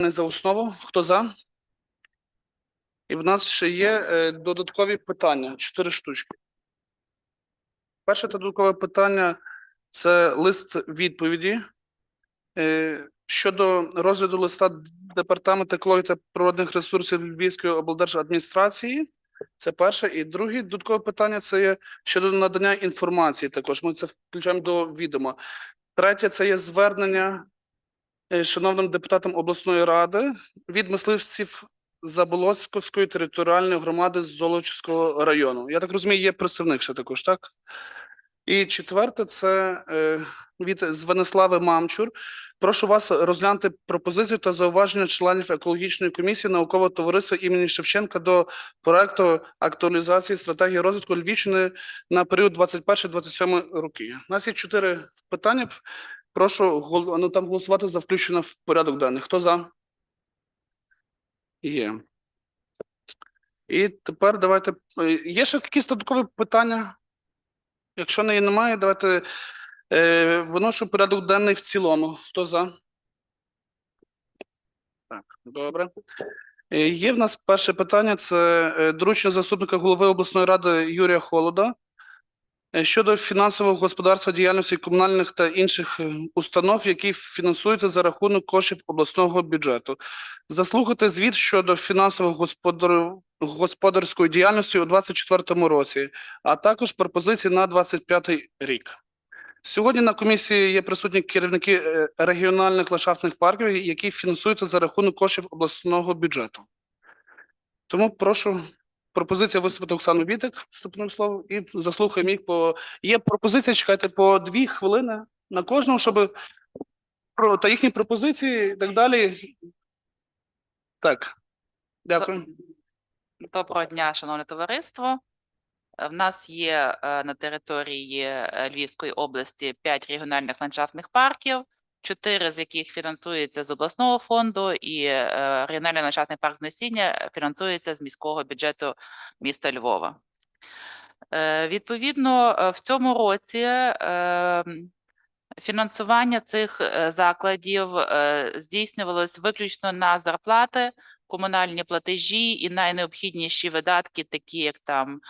Не за основу. Хто за? І в нас ще є е, додаткові питання. Чотири штучки. Перше додаткове питання це лист відповіді е, щодо розгляду листа Департаменту екології та природних ресурсів Львівської облдержадміністрації. Це перше. І друге додаткове питання це є щодо надання інформації. Також ми це включаємо до відома. Третє це є звернення шановним депутатам обласної ради від мисливців Заболоцької територіальної громади з Золочівського району. Я так розумію, є представник ще також, так? І четверте, це е, від Звенислави Мамчур. Прошу вас розглянути пропозицію та зауваження членів екологічної комісії наукового товариства імені Шевченка до проекту актуалізації стратегії розвитку Львівщини на період 21-27 роки. У нас є чотири питання. Прошу ну, там голосувати за включення в порядок денний. Хто за? Є. І тепер давайте. е, Є ще якісь додаткові питання? Якщо не немає, давайте е, виношу порядок денний в цілому. Хто за? Так, добре. Е, Є в нас перше питання: це е, доручення заступника голови обласної ради Юрія Холода щодо фінансового господарства діяльності комунальних та інших е, установ, які фінансуються за рахунок коштів обласного бюджету. Заслухати звіт щодо фінансово господар... господарської діяльності у 2024 році, а також пропозиції на 2025 рік. Сьогодні на комісії є присутні керівники е, регіональних ландшафтних парків, які фінансуються за рахунок коштів обласного бюджету. Тому прошу пропозиція виступити Оксану Вітик вступним словом і заслухаємо їх по є пропозиція. Чекайте по дві хвилини на кожного, щоб про та їхні пропозиції і так далі. Так, дякую. Доброго дня, шановне товариство. Е, В нас є е, на території е, Львівської області п'ять регіональних ландшафтних парків, чотири з яких фінансуються з обласного фонду, і е, регіональний ландшафтний парк знесіння фінансується з міського бюджету міста Львова. Е, Відповідно, е, в цьому році фінансування цих закладів здійснювалось виключно на зарплати, комунальні платежі і найнеобхідніші видатки, такі як там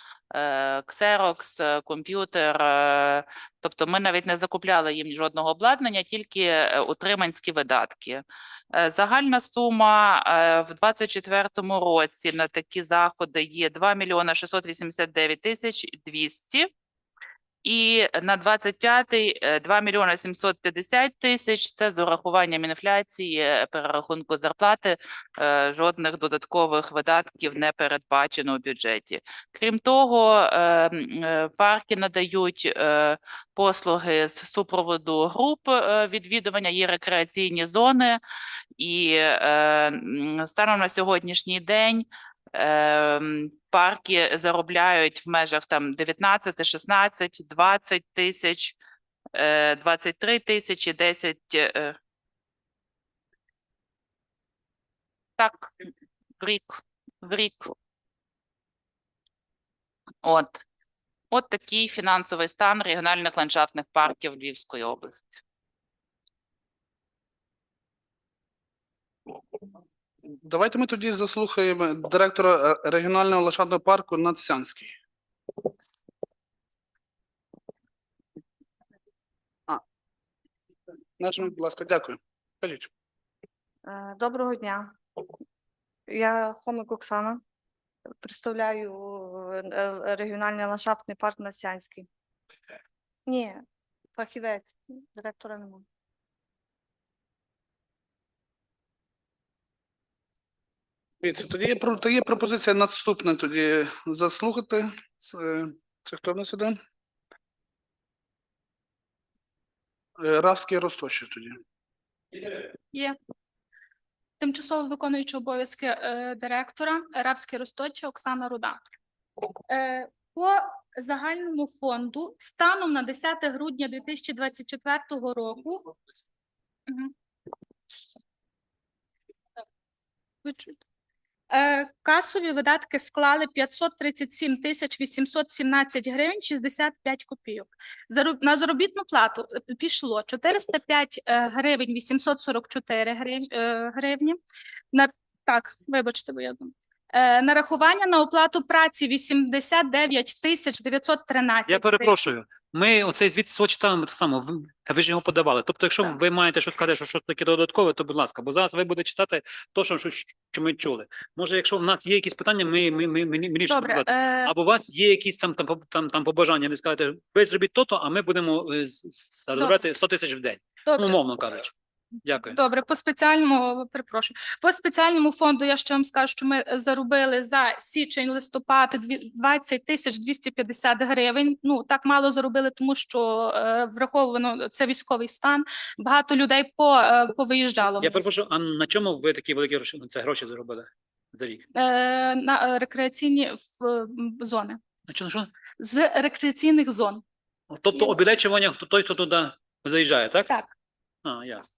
ксерокс, е, комп'ютер. е, Тобто ми навіть не закупляли їм жодного обладнання, тільки е, утриманські видатки. Е, Загальна сума е, в 2024 році на такі заходи є 2 мільйона 689 тисяч 200. І на 25-й е, 2 мільйони 750 тисяч. Це з урахуванням інфляції, е, перерахунку зарплати. е, Жодних додаткових видатків не передбачено у бюджеті. Крім того, е, е, парки надають е, послуги з супроводу груп е, відвідування, є рекреаційні зони, і е, станом на сьогоднішній день парки заробляють в межах там 19, 16, 20 тисяч, е, 23 тисячі, 10. е, Так, в рік, в рік. От. От такий фінансовий стан регіональних ландшафтних парків Львівської області. Давайте ми тоді заслухаємо директора е, регіонального ландшафтного парку Надсянський. А. Будь ласка, дякую. Кажіть. Е, Доброго дня. Я Хомик Оксана. Представляю е, регіональний ландшафтний парк Насянський. Ні, фахівець, директора немає. Дивіться, тоді тоді є пропозиція наступне тоді заслухати. Це, це хто в нас іде? Е, Равський Росточі тоді. Є тимчасово виконуючий обов'язки е, директора Равський Росточа Оксана Руда. Е, по загальному фонду станом на 10 грудня 2024 року. Чуєте? Е, Касові видатки склали 537 тисяч 817 гривень 65 копійок. На заробітну плату е, пішло 405 е, гривень 844 грив- е, гривні. На так, вибачте, бо я думаю. Е, Нарахування на оплату праці 89 тисяч 913 Я перепрошую. Ми оцей звіт так само. Ви, ж його подавали. Тобто, якщо Так. ви маєте щось сказати, що щось таке додаткове, то будь ласка, бо зараз ви будете читати то, що, що, що ми чули. Може, якщо в нас є якісь питання, ми, ми, ми, ми, ми рішимо подати. е, Або у вас є якісь там, там, там, там побажання, ви скажете, ви зробіть то-то, а ми будемо е, заробляти 100 тисяч в день. Ну, добре. умовно кажучи. Дякую. Добре, по спеціальному перепрошую. По спеціальному фонду я ще вам скажу, що ми е, заробили за січень листопад дві- 20 тисяч 250 гривень. Ну так мало заробили, тому що е, враховано це військовий стан. Багато людей по е, повиїжджало. Я перепрошую, а на чому ви такі великі гроші, це гроші заробили за рік? Е, на е, рекреаційні в- м, зони На чому, що? з рекреаційних зон. Тобто обілечування, хто той, хто туди заїжджає, так? Так. А, ясно.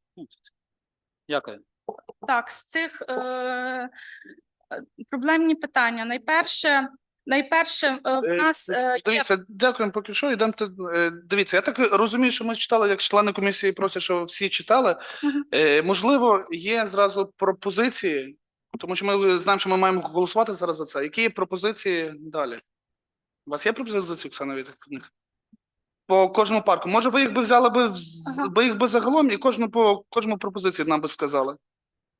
Дякую. Так, з цих е, е, проблемні питання. Найперше, найперше е, в Е, нас е, є Дивіться, дякуємо поки що. Йдемо. Дивіться, я так розумію, що ми читали, як члени комісії просять, що всі читали. Мгм. Е, Можливо, є зразу пропозиції, тому що ми знаємо, що ми маємо голосувати зараз за це. Які є пропозиції далі? У вас є пропозиції, Оксана, від них? По кожному парку. Може, ви їх би взяли би, вз- Ага. би їх би загалом і кожну по кожному пропозицію нам би сказали.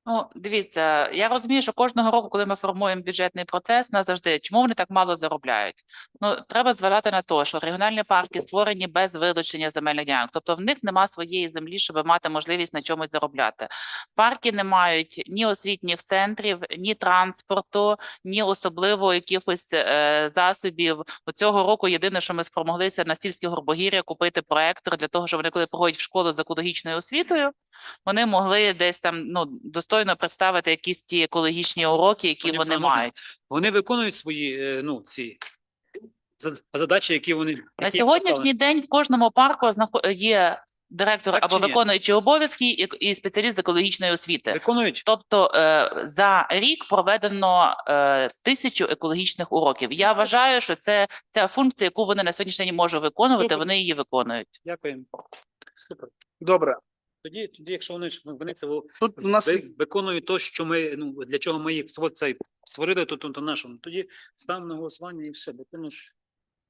Ну, дивіться, я розумію, що кожного року, коли ми формуємо бюджетний процес, нас завжди чому вони так мало заробляють? Ну треба зважати на те, що регіональні парки створені без вилучення земельних ділянок, тобто в них нема своєї землі, щоб мати можливість на чомусь заробляти. Парки не мають ні освітніх центрів, ні транспорту, ні особливо якихось е, засобів. До цього року єдине, що ми спромоглися на сільське горбогір'я купити проектор для того, щоб вони коли приходять в школу з екологічною освітою, вони могли десь там ну достойно представити якісь ті екологічні уроки, які Пані вони мають. Вони виконують свої е, ну, ці задачі, які вони На які сьогоднішній день в кожному парку знахо- є директор Так або чи виконуючий обов'язки і, і спеціаліст з екологічної освіти. виконують. Тобто е, за рік проведено е, тисячу екологічних уроків. Я вважаю, що це ця функція, яку вони на сьогоднішній день можуть виконувати, Супер. вони її виконують. Дякую. Супер. Добре. Тоді, тоді, якщо вони ж- вони це Тут у нас виконують то, що ми ну для чого ми їх цей створили, то, то, то нашому. Тоді ставимо на голосування і все. Бо тому ж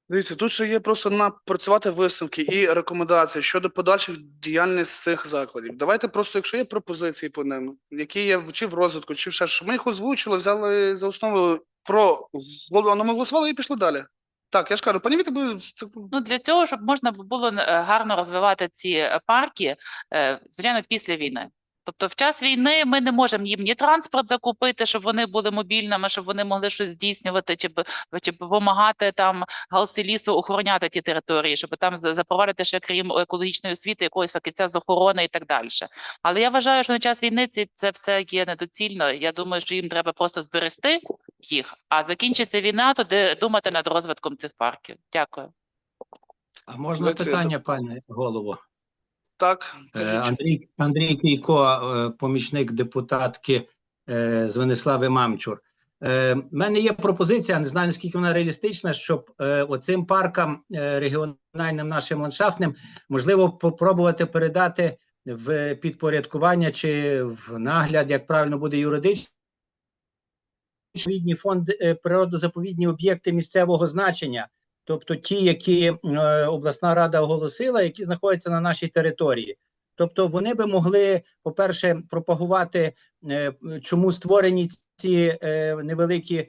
Дивіться, тут ще є просто напрацювати висновки і рекомендації щодо подальших діяльності цих закладів. Давайте просто, якщо є пропозиції по ним, які є чи в розвитку, чи ще що ми їх озвучили, взяли за основу про голову, ми голосували і пішли далі. Так, я ж кажу, пані Віта, Ну для цього, щоб можна було е, гарно розвивати ці е, парки, е, звичайно, після війни. Тобто, в час війни ми не можемо їм ні транспорт закупити, щоб вони були мобільними, щоб вони могли щось здійснювати, чи б- чи допомагати там галсі лісу охороняти ті території, щоб там запровадити ще крім екологічної освіти, якогось фахівця з охорони і так далі. Але я вважаю, що на час війни ці це все є недоцільно. Я думаю, що їм треба просто зберегти їх, а закінчиться війна, тоді думати над розвитком цих парків. Дякую. А можна Ви це- питання, пане голово? Так. Е, кажіть. Андрій, Андрій Кійко, е, помічник депутатки е, з Венеслави Мамчур. В мене є пропозиція, не знаю наскільки вона реалістична, щоб оцим паркам регіональним нашим ландшафтним можливо попробувати передати в підпорядкування чи в нагляд, як правильно буде юридично. Відповідні фонди е, природозаповідні об'єкти місцевого значення, тобто ті, які е, обласна рада оголосила, які знаходяться на нашій території. Тобто вони би могли, по-перше, пропагувати, е, чому створені ці е, невеликі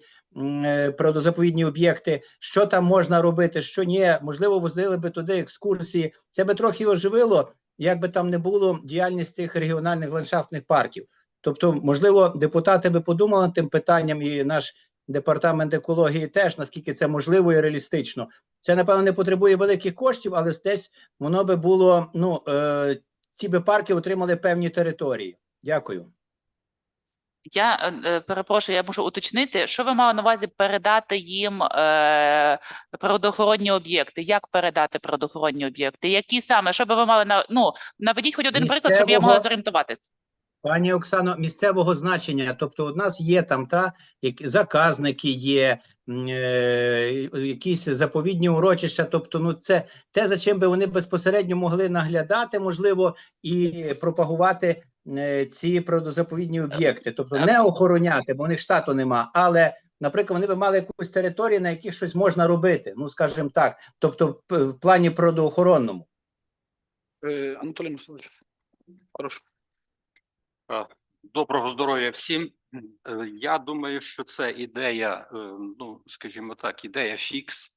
природозаповідні об'єкти, що там можна робити, що ні. Можливо, возили би туди екскурсії. Це би трохи оживило, як би там не було діяльність цих регіональних ландшафтних парків. Тобто, можливо, депутати би подумали над тим питанням, і наш департамент екології теж, наскільки це можливо і реалістично. Це, напевно, не потребує великих коштів, але десь воно би було, ну, е, ті би парки отримали певні території. Дякую. Я е, е, перепрошую, я можу уточнити, що ви мали на увазі передати їм е, природоохоронні об'єкти? Як передати природоохоронні об'єкти? Які саме? Що би ви мали на ну наведіть хоч один приклад, щоб я могла Місцевого- зорієнтуватися. Пані Оксано, місцевого значення, тобто у нас є там та які заказники є, е, якісь заповідні урочища. Тобто, ну це те, за чим би вони безпосередньо могли наглядати, можливо, і пропагувати е, ці природозаповідні об'єкти, тобто не охороняти, бо у них штату нема, але. Наприклад, вони би мали якусь територію, на яких щось можна робити, ну скажімо так, тобто в плані природоохоронному. Е, Анатолій Михайлович, прошу. А, Доброго здоров'я всім. Е, Я думаю, що це ідея, е, ну скажімо так, ідея фікс.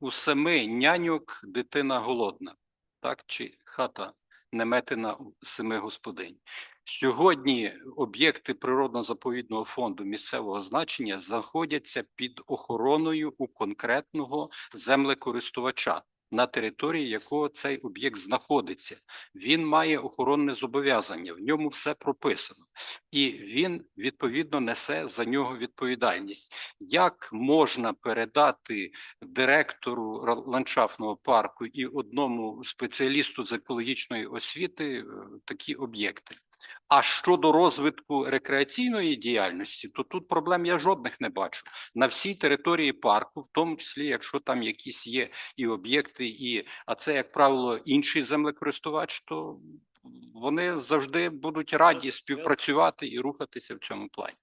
У семи няньок дитина голодна, так чи хата неметена у семи господинь. Сьогодні об'єкти природно-заповідного фонду місцевого значення знаходяться під охороною у конкретного землекористувача, на території якого цей об'єкт знаходиться він має охоронне зобов'язання, в ньому все прописано, і він відповідно несе за нього відповідальність. Як можна передати директору ландшафтного парку і одному спеціалісту з екологічної освіти е, такі об'єкти? А щодо розвитку рекреаційної діяльності, то тут проблем я жодних не бачу. На всій території парку, в тому числі, якщо там якісь є і об'єкти, і а це, як правило, інший землекористувач, то вони завжди будуть раді співпрацювати і рухатися в цьому плані.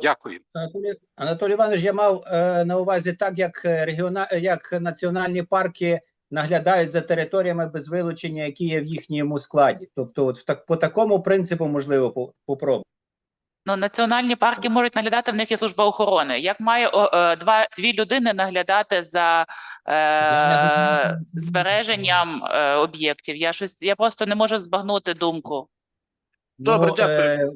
Дякую. Анатолій, Анатолій Іванович, я мав е, на увазі так, як регіона, як національні парки наглядають за територіями без вилучення, які є в їхньому складі. Тобто, от в так по такому принципу можливо по- попробувати. Ну, національні парки можуть наглядати, в них є служба охорони. Як має о, е, два, дві людини наглядати за е, збереженням е, об'єктів? Я щось, я просто не можу збагнути думку. Добре, Ну, дякую. е,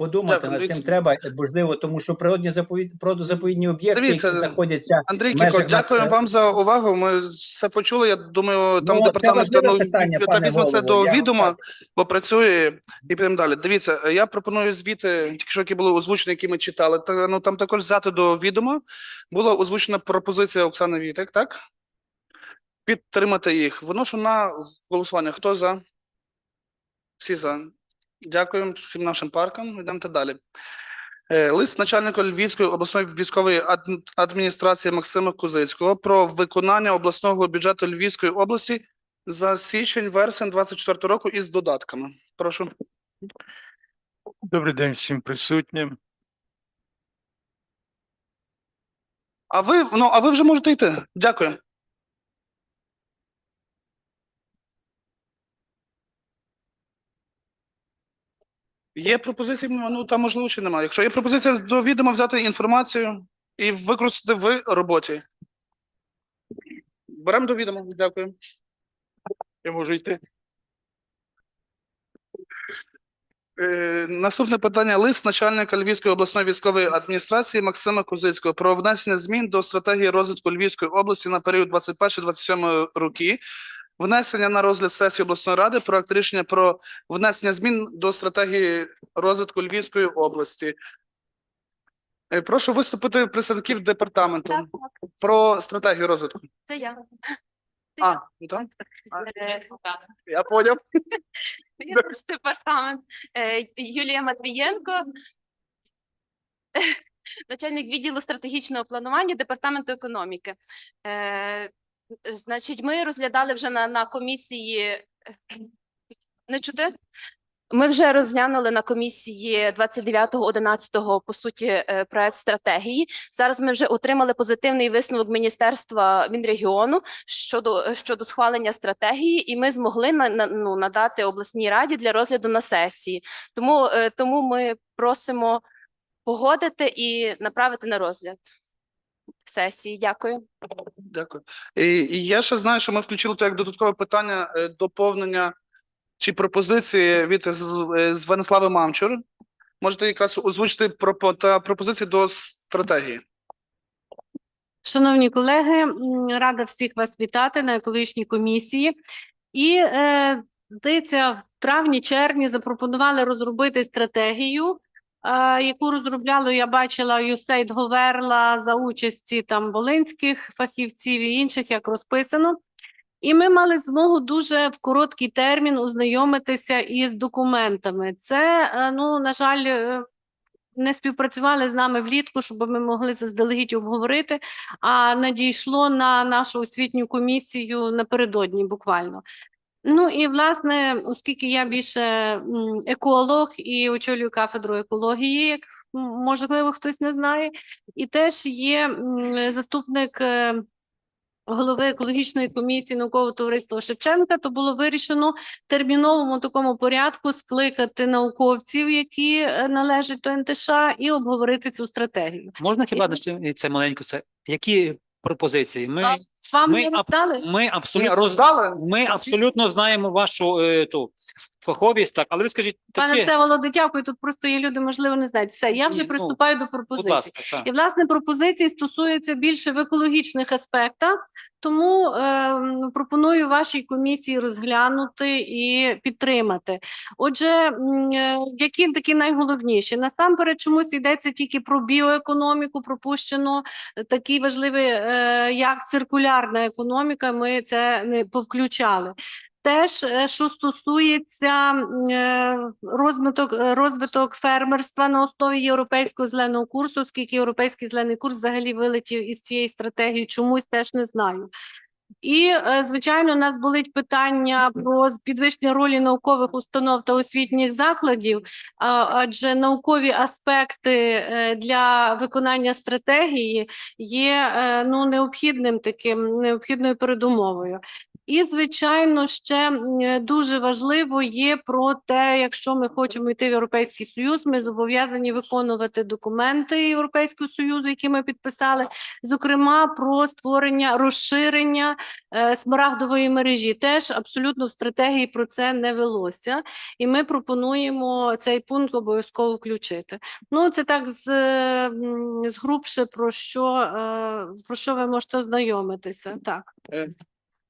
Подумати Дякую, над цим треба можливо, тому що природні заповід природозаповідні об'єкти, Дивіться, які знаходяться Андрій Кіко, дякую вам за увагу. Ми все почули. Я думаю, там Ну, департамент питання, візьме це до я відома, так. попрацює і підемо далі. Дивіться, я пропоную звіти, тільки що які були озвучені, які ми читали. Та, ну там також взяти до відома. Була озвучена пропозиція Оксани Вітек, так? Підтримати їх. Виношу на голосування. Хто за? Всі за. Дякую всім нашим паркам. Йдемо далі. Е, Лист начальника Львівської обласної військової адміністрації Максима Кузицького про виконання обласного бюджету Львівської області за січень-вересень 24 року із додатками. Прошу. Добрий день всім присутнім. А ви ну а ви вже можете йти. Дякую. Є пропозиції, ну там можливо чи немає. Якщо є пропозиція до відома взяти інформацію і використати в роботі. Беремо до відома. Дякую. Я можу йти. Е, Наступне питання. Лист начальника Львівської обласної військової адміністрації Максима Козицького про внесення змін до стратегії розвитку Львівської області на період 21-27 роки. Внесення на розгляд сесії обласної ради, проект рішення про внесення змін до стратегії розвитку Львівської області. Е, Прошу виступити представників департаменту про стратегію розвитку. Це я. А, ну так? Е, Я поняв. Я наш департамент Е, Юлія Матвієнко, начальник відділу стратегічного планування департаменту економіки. Значить, ми розглядали вже на, на комісії. Не чути? Ми вже розглянули на комісії 29.11 по суті е, проект стратегії. Зараз ми вже отримали позитивний висновок Міністерства Мінрегіону щодо щодо схвалення стратегії, і ми змогли на, на ну, надати обласній раді для розгляду на сесії. Тому е, тому ми просимо погодити і направити на розгляд сесії. Дякую. Дякую. І, і я ще знаю, що ми включили то як додаткове питання е, доповнення чи пропозиції від з, е, з Венеслави Мамчур. Можете якраз озвучити пропо, та пропозиції до стратегії. Шановні колеги, рада всіх вас вітати на екологічній комісії. І е, здається, в травні-червні запропонували розробити стратегію, яку розробляли, я бачила, USAID Говерла за участі там волинських фахівців і інших, як розписано. І ми мали змогу дуже в короткий термін ознайомитися із документами. Це, е, ну, на жаль, е, не співпрацювали з нами влітку, щоб ми могли заздалегідь обговорити, а надійшло на нашу освітню комісію напередодні буквально. Ну і власне, оскільки я більше еколог і очолюю кафедру екології, як можливо хтось не знає, і теж є заступник е, голови екологічної комісії наукового товариства Шевченка, то було вирішено терміновому такому порядку скликати науковців, які е, належать до НТШ, і обговорити цю стратегію. Можна хіба ще це маленько? Це які пропозиції? Ми, Вам Ми не аб- роздали? ми абсолютно роздали? Ми абсолютно знаємо вашу е, ту фаховість, так, але ви скажіть Пане таке, Всеволоде, дякую. Тут просто є люди, можливо, не знають. Все, я вже ну, приступаю до будь ласка, так. І, власне, пропозиції стосуються більше в екологічних аспектах, тому ем, пропоную вашій комісії розглянути і підтримати. Отже, е, які такі найголовніші? Насамперед, чомусь йдеться тільки про біоекономіку, пропущено е, такий важливий, е, як циркулярна економіка. Ми це не повключали. Теж, е, що стосується е, розвиток, е, розвиток фермерства на основі європейського зеленого курсу, оскільки європейський зелений курс взагалі вилетів із цієї стратегії, чомусь теж не знаю. І, звичайно, у нас болить питання про підвищення ролі наукових установ та освітніх закладів, адже наукові аспекти для виконання стратегії є ну, необхідним таким необхідною передумовою. І, звичайно, ще е, дуже важливо є про те, якщо ми хочемо йти в Європейський Союз, ми зобов'язані виконувати документи Європейського Союзу, які ми підписали, зокрема про створення розширення е, смарагдової мережі. Теж абсолютно в стратегії про це не велося, і ми пропонуємо цей пункт обов'язково включити. Ну, це так з, е, згрубше про що, е, про що ви можете ознайомитися. Так.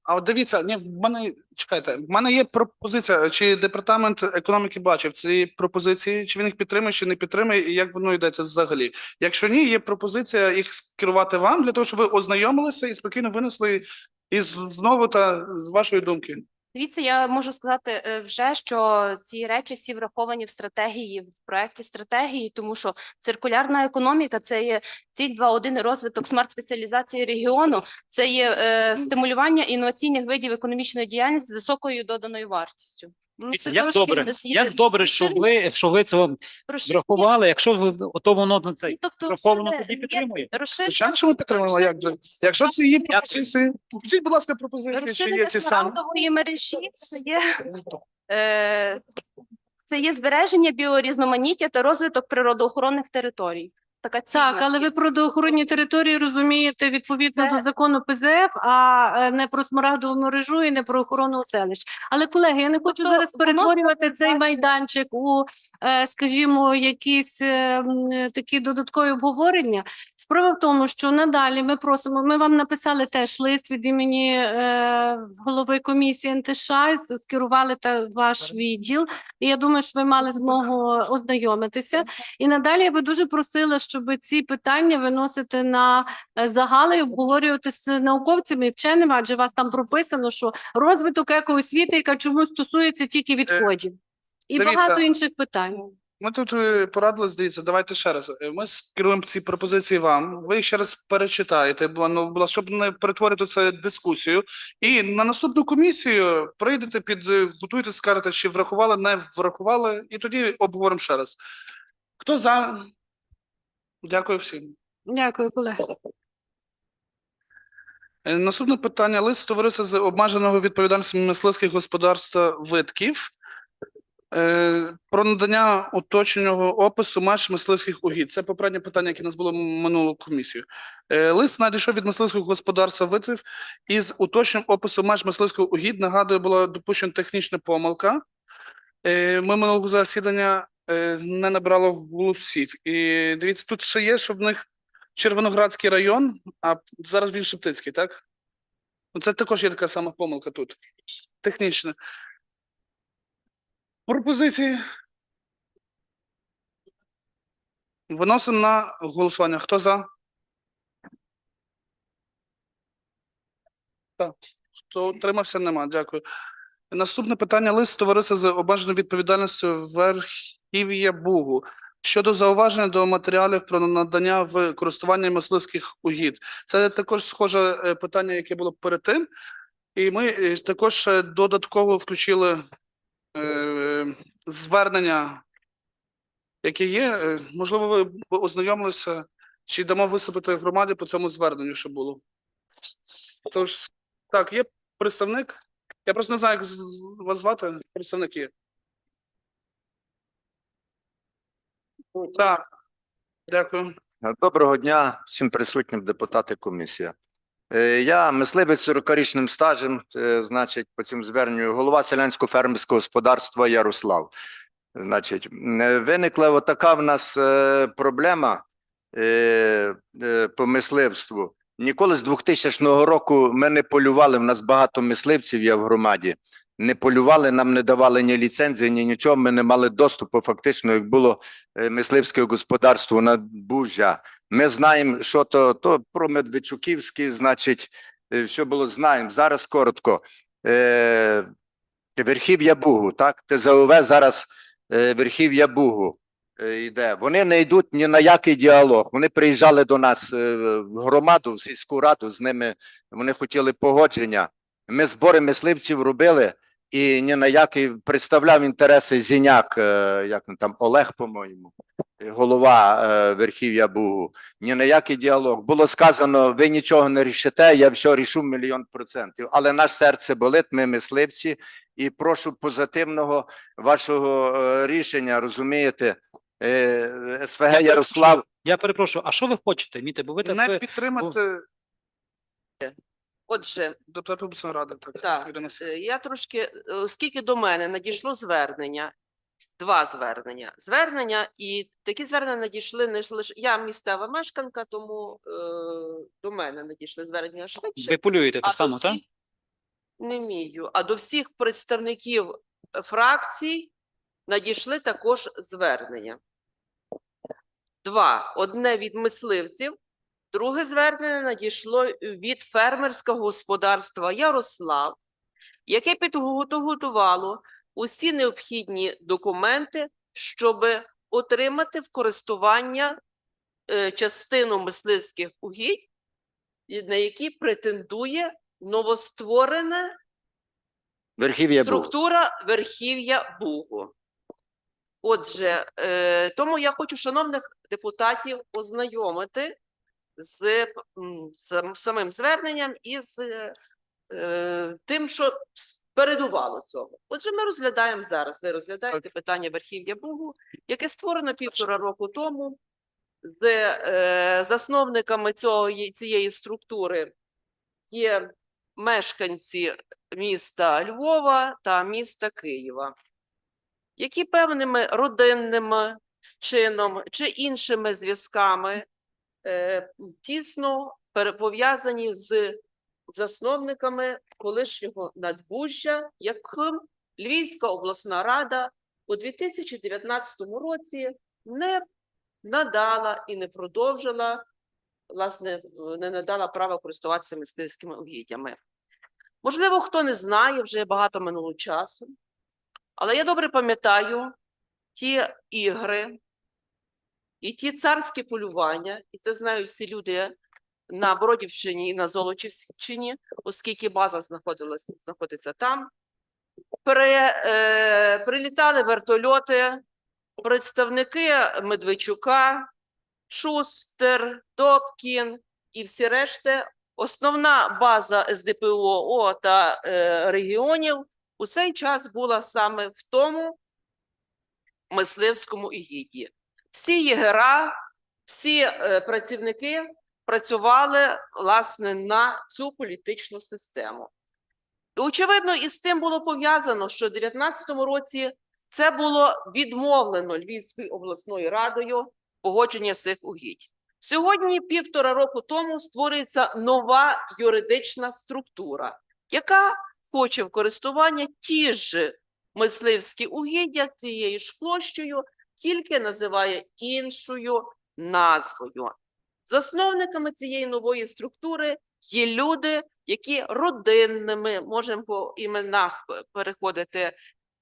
А от дивіться, ні, в мене чекайте, в мене є пропозиція. Чи департамент економіки бачив ці пропозиції? Чи він їх підтримує, чи не підтримує, і як воно йдеться взагалі? Якщо ні, є пропозиція їх скерувати вам для того, щоб ви ознайомилися і спокійно винесли із знову та з вашої думки. Дивіться, я можу сказати е, вже, що ці речі всі враховані в стратегії, в проєкті стратегії, тому що циркулярна економіка це є ціль 2.1 розвиток смарт-спеціалізації регіону, це є е, стимулювання інноваційних видів економічної діяльності з високою доданою вартістю. Ну, це Як добре, як добре, що ви, що ви це врахували, якщо ви ото воно на Ну, цей тобто враховано тоді підтримує. Звичайно, що ми підтримуємо. Як же? Якщо це є пропозиції, покажіть, будь ласка, пропозиції, чи є ті самі. мережі це є, е, це є збереження біорізноманіття та розвиток природоохоронних територій. Така ціль Так, але ви природоохоронні території розумієте відповідно Це- до закону ПЗФ, а е, не про смарагдову мережу і не про охорону селищ. Але колеги, я не хочу Тобто зараз перетворювати цей майданчик у, е, скажімо, якісь е, такі додаткові обговорення. Справа в тому, що надалі ми просимо. Ми вам написали теж лист від імені голови комісії НТШ, скерували та ваш відділ. І я думаю, що ви мали змогу ознайомитися. І надалі я би дуже просила, щоб ці питання виносити на е, загали і обговорювати з науковцями і вченими, адже у вас там прописано, що розвиток екоосвіти, яка чомусь стосується тільки відходів. І дивіться. багато інших питань. Ми тут е, порадились, дивіться, давайте ще раз. Е, Ми скеруємо ці пропозиції вам. Ви їх ще раз перечитаєте, бо ну, щоб не перетворити це дискусію. І на наступну комісію прийдете під е, готуйте, скажете, чи врахували, не врахували, і тоді обговоримо ще раз. Хто за? Дякую всім. Дякую, колеги. Е, Наступне питання. Лист товариства з обмеженого відповідальністю мисливських господарства Витків е, про надання уточненого опису меж мисливських угідь. Це попереднє питання, яке у нас було минулу комісію. Е, Лист надійшов від мисливського господарства Витків із уточненням опису меж мисливського угідь. Нагадую, була допущена технічна помилка. Ми минулого засідання не набрало голосів. І дивіться, тут ще є, що в них Червоноградський район, а зараз він Шептицький, так? Ну, це також є така сама помилка тут. Технічна. Пропозиції. Виносимо на голосування. Хто за? Так. Хто утримався? Нема. Дякую. Наступне питання лист товариства з обмеженою відповідальністю Верхів'я Бугу щодо зауваження до матеріалів про надання в користування мисливських угідь. Це також схоже е, питання, яке було перед тим. І ми е, також е, додатково включили е, звернення, яке є. Можливо, ви ознайомилися, чи дамо виступити громаді по цьому зверненню, що було. Тож, так, є представник. Я просто не знаю, як вас звати. Представник є. Так. Дякую. Доброго дня всім присутнім депутати комісія. Е, Я мисливець з 40-річним стажем, е, значить, по цьому зверненню голова селянського фермерського господарства Ярослав. Значить, е, виникла така в нас е, проблема е, е, по мисливству. Ніколи з 2000 року ми не полювали. В нас багато мисливців є в громаді. Не полювали, нам не давали ні ліцензії, ні нічого. Ми не мали доступу. Фактично, як було е, мисливське господарство на Бужжя. Ми знаємо, що то, то про Медведчуківський, значить, е, що було, знаємо. Зараз коротко. Е, Верхів'я Бугу, так? ТЗОВ зараз е, Верхів'я Бугу е, йде. Вони не йдуть ні на який діалог. Вони приїжджали до нас в громаду, в сільську раду, з ними вони хотіли погодження. Ми збори мисливців робили, і ні на який представляв інтереси Зіняк, е, як він там, Олег, по-моєму голова е, Верхів'я Бугу, ні на який діалог. Було сказано, ви нічого не рішите, я все рішу мільйон процентів. Але наш серце болить, ми мисливці, і прошу позитивного вашого е, рішення, розумієте, СВГ Ярослав. Я перепрошую, а що ви хочете, Міте? Бо ви так Не підтримати Отже, депутат обласної ради. Так, Так. Ірина С- е, я трошки, е, оскільки до мене надійшло звернення, два звернення. Звернення, і такі звернення надійшли не ж лише я місцева мешканка, тому е, до мене надійшли звернення швидше. ви полюєте так само, так? не вмію. А до всіх представників фракцій надійшли також звернення. Два. Одне від мисливців, друге звернення надійшло від фермерського господарства Ярослав, яке підготувало усі необхідні документи, щоб отримати в користування е, частину мисливських угідь, на які претендує новостворена Верхів'я Бугу. структура верхів'я Бугу. Отже, е, тому я хочу шановних депутатів ознайомити з, самим зверненням і з е, тим, що передувало цьому. Отже, ми розглядаємо зараз. Ви розглядаєте питання верхів'я Бугу, яке створено півтора року тому з е, засновниками цього, цієї структури є мешканці міста Львова та міста Києва, які певними родинними чином чи іншими зв'язками тісно перепов'язані з засновниками колишнього надбужжя, яким Львівська обласна рада у 2019 році не надала і не продовжила, власне, не надала права користуватися мисливськими угіддями. Можливо, хто не знає, вже багато минуло часу, але я добре пам'ятаю ті ігри і ті царські полювання, і це знають всі люди на Бродівщині і на Золочівщині, оскільки база знаходиться там. При, е, прилітали вертольоти, представники Медведчука, Шустер, Добкін і всі решти. Основна база СДПУ ООО та е, регіонів у цей час була саме в тому мисливському ігіді. Всі єгера, всі е, працівники працювали власне на цю політичну систему. І, очевидно, із цим було пов'язано, що в 2019 році це було відмовлено Львівською обласною радою погодження цих угідь. Сьогодні, півтора року тому, створюється нова юридична структура, яка хоче в користування ті ж мисливські угіддя тією ж площею, тільки називає іншою назвою. Засновниками цієї нової структури є люди, які родинними, можемо по іменах переходити,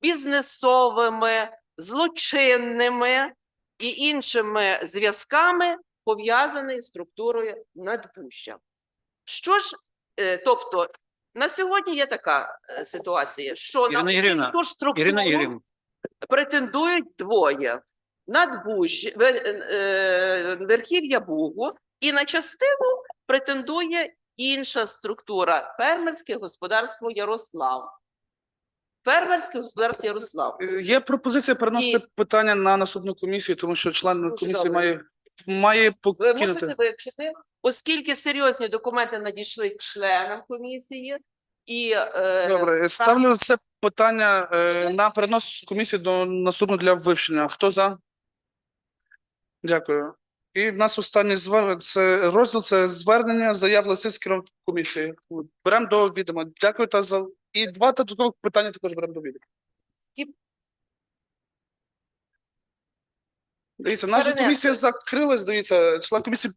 бізнесовими, злочинними і іншими зв'язками пов'язаний з структурою надпуща. Що ж, е, тобто, на сьогодні є така е, ситуація, що Ірина на Ігорівна, ту ж структуру Ірина Ігорівна, претендують двоє. Надбужжя, Вер- е, Верхів'я Бугу і на частину претендує інша структура фермерське господарство Ярослав. Фермерське господарство Ярослав. Е, Є пропозиція переносити питання на наступну комісію, тому що член Дуже комісії добре. має, має Ви мусите вивчити, оскільки серйозні документи надійшли членам комісії, і е, Добре, ставлю це питання е, на перенос комісії до наступного для вивчення. Хто за? Дякую. І в нас останній звер... це розділ це звернення заяв листи з керівником комісії. Беремо до відома. Дякую та за і два додаткових питання також беремо до відома. Дивіться, наша комісія закрилась. Дивіться, член комісії